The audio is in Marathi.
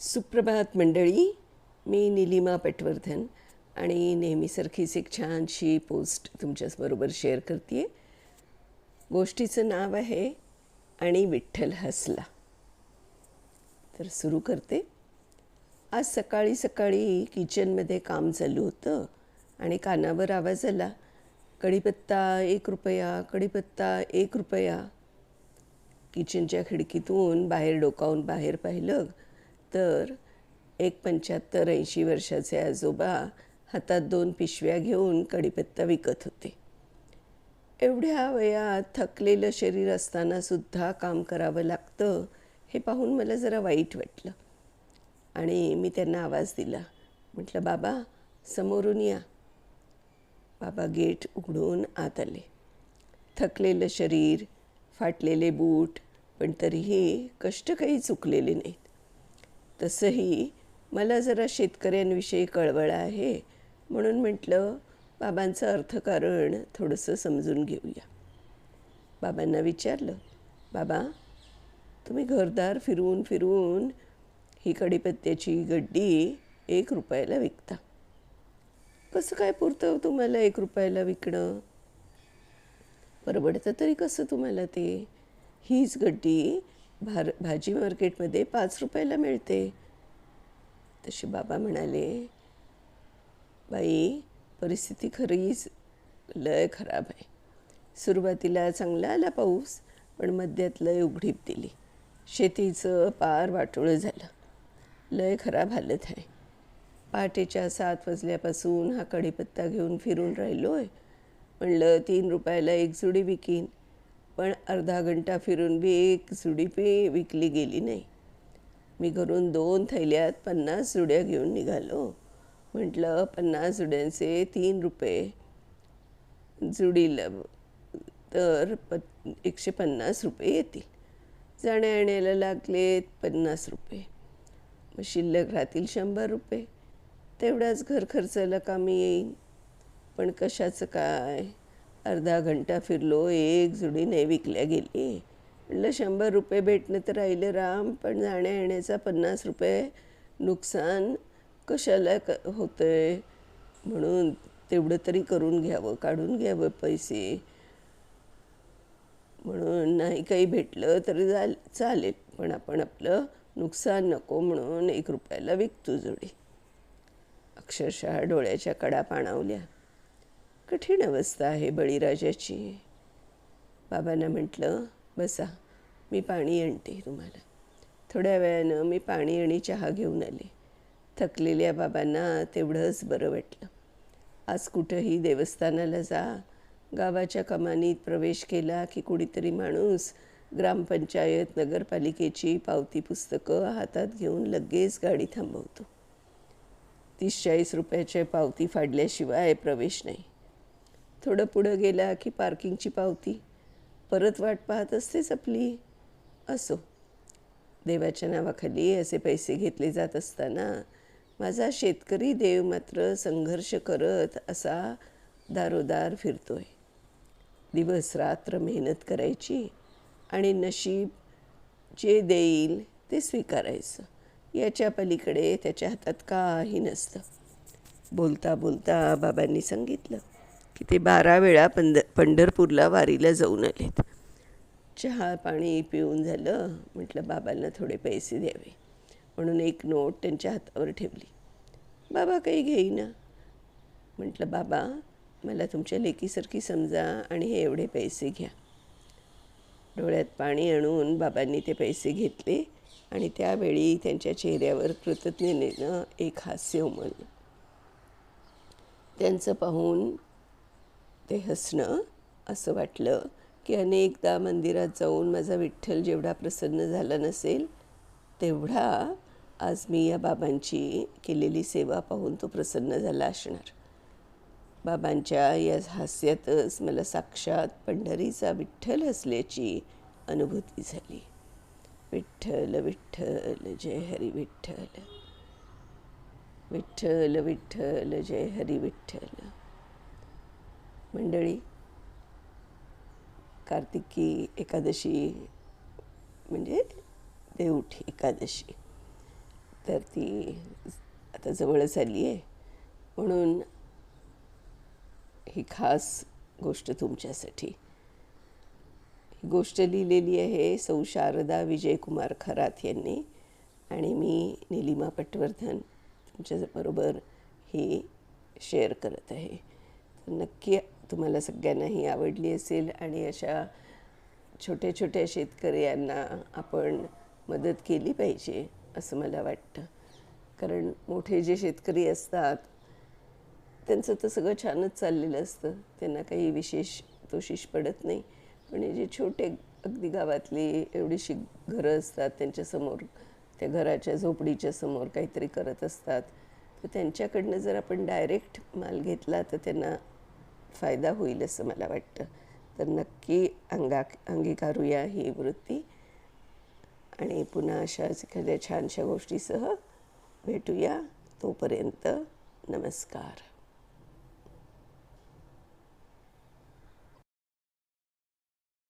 सुप्रभात मंडळी मी निलिमा पटवर्धन आणि नेहमीसारखीच एक छानशी पोस्ट तुमच्याबरोबर शेअर करते गोष्टीचं नाव आहे आणि विठ्ठल हसला. तर सुरू करते. आज सकाळी सकाळी किचनमध्ये काम चालू होतं आणि कानावर आवाज आला. कढीपत्ता एक रुपया कढीपत्ता एक रुपया. किचनच्या खिडकीतून बाहेर डोकावून बाहेर पाहिलं. तर एक पंच्याहत्तर ऐंशी वर्षाचे आजोबा हातात दोन पिशव्या घेऊन कढीपत्ता विकत होते. एवढ्या वयात थकलेलं शरीर असताना सुद्धा काम करावं लागतं हे पाहून मला जरा वाईट वाटलं. आणि मी त्यांना आवाज दिला. म्हटलं बाबा समोरून या. बाबा गेट उघडून आत आले. थकलेलं शरीर फाटलेले बूट पण तरीही कष्ट काही चुकलेले नाहीत. तसंही मला जरा शेतकऱ्यांविषयी कळवळ आहे म्हणून म्हटलं बाबांचं अर्थकारण थोडंसं समजून घेऊया. बाबांना विचारलं बाबा तुम्ही घरदार फिरवून फिरवून ही कढीपत्त्याची गड्डी एक रुपयाला विकता. कसं काय पुरतं तुम्हाला एक रुपयाला विकणं? परवडतं तरी कसं तुम्हाला ते? हीच गड्डी भार भाजी मार्केटमध्ये पाच रुपयाला मिळते. तसे बाबा म्हणाले बाई परिस्थिती खरीच लय खराब आहे. सुरुवातीला चांगला आला पाऊस पण मध्यात लय उघडीप दिली. शेतीचं पार वाटोळं झालं. लय खराब हालत आहे. पहाटेच्या सात वाजल्यापासून हा कढीपत्ता घेऊन फिरून राहिलो आहे म्हणलं तीन रुपयाला एक जुडी विकीन. पण अर्धा घंटा फिरून बी एक जुडी बी विकली गेली नाही. मी घरून दोन थैल्यात पन्नास सुड्या घेऊन निघालो. म्हटलं पन्नास सुड्यांचे तीन रुपये. जुडीला तर प एकशे पन्नास रुपये येतील. जाण्या येण्याला लागलेत पन्नास रुपये. मग शिल्लक राहतील शंभर रुपये. तेवढाच घर खर्चाला कामी येईल पण कशाचं काय? अर्धा घंटा फिरलो एक जुडी नाही विकल्या गेली. म्हटलं शंभर रुपये भेटणं तर राहिलं राम पण जाण्या येण्याचा पन्नास रुपये नुकसान कशाला क होतं आहे म्हणून तेवढं तरी करून घ्यावं काढून घ्यावं पैसे. म्हणून नाही काही भेटलं तरी जा चालेल पण आपण आपलं नुकसान नको म्हणून एक रुपयाला विकतो जोडी. अक्षरशः डोळ्याच्या कडा पाणावल्या कठीण अवस्था आहे बळीराजाची. बाबांना म्हटलं बसा मी पाणी आणते तुम्हाला. थोड्या वेळानं मी पाणी आणि चहा घेऊन आले. थकलेल्या बाबांना तेवढंच बरं वाटलं. आज कुठंही देवस्थानाला जा. गावाच्या कमानीत प्रवेश केला की कुणीतरी माणूस ग्रामपंचायत नगरपालिकेची पावती पुस्तकं हातात घेऊन लगेच गाडी थांबवतो. तीस चाळीस रुपयाच्या पावती फाडल्याशिवाय प्रवेश नाही. थोडं पुढं गेला की पार्किंगची पावती परत वाट पाहत असतेच आपली. असो. देवाच्या नावाखाली असे पैसे घेतले जात असताना माझा शेतकरी देव मात्र संघर्ष करत असा दारोदार फिरतोय. दिवस रात्र मेहनत करायची आणि नशीब जे देईल ते स्वीकारायचं. याच्या पलीकडे त्याच्या हातात काही नसतं. बोलता बोलता बाबांनी सांगितलं. की ते बारा वेळा पंध पंढरपूरला वारीला जाऊन आलेत. चहा पाणी पिऊन झालं. म्हटलं बाबांना थोडे पैसे द्यावे. म्हणून एक नोट त्यांच्या हातावर ठेवली. बाबा काही घेईना. म्हटलं बाबा मला तुमच्या लेकीसारखी समजा आणि हे एवढे पैसे घ्या. डोळ्यात पाणी आणून बाबांनी ते पैसे घेतले आणि त्यावेळी त्यांच्या चेहऱ्यावर कृतज्ञतेनं एक हास्य उमललं. त्यांचं पाहून ते हसणं असं वाटलं की अनेकदा मंदिरात जाऊन माझा विठ्ठल जेवढा प्रसन्न झाला नसेल तेवढा आज मी या बाबांची केलेली सेवा पाहून तो प्रसन्न झाला असणार. बाबांच्या या हास्यातच मला साक्षात पंढरीचा विठ्ठल हसल्याची अनुभूती झाली. विठ्ठल विठ्ठल जय हरी विठ्ठल. विठ्ठल विठ्ठल जय हरी विठ्ठल. मंडळी कार्तिकी एकादशी म्हणजे देवठी एकादशी. तर ती आता जवळच आली आहे. म्हणून ही खास गोष्ट तुमच्यासाठी. ही गोष्ट लिहिलेली आहे सौ शारदा विजयकुमार खरात यांनी आणि मी निलिमा पटवर्धन तुमच्याबरोबर ही शेअर करत आहे. तर नक्की तुम्हाला सगळ्यांना ही आवडली असेल आणि अशा छोट्या छोट्या शेतकऱ्यांना आपण मदत केली पाहिजे असं मला वाटतं. कारण मोठे जे शेतकरी असतात त्यांचं तर सगळं छानच चाललेलं असतं. त्यांना काही विशेष तोशिष पडत नाही. पण हे जे छोटे अगदी गावातली एवढीशी घरं असतात त्यांच्यासमोर त्या घराच्या झोपडीच्या समोर काहीतरी करत असतात. तर त्यांच्याकडनं जर आपण डायरेक्ट माल घेतला तर त्यांना फायदा होईल असं मला वाटतं. तर नक्की अंगा अंगीकारूया ही वृत्ती. आणि पुन्हा अशाच एखाद्या छानशा गोष्टीसह भेटूया. तोपर्यंत नमस्कार.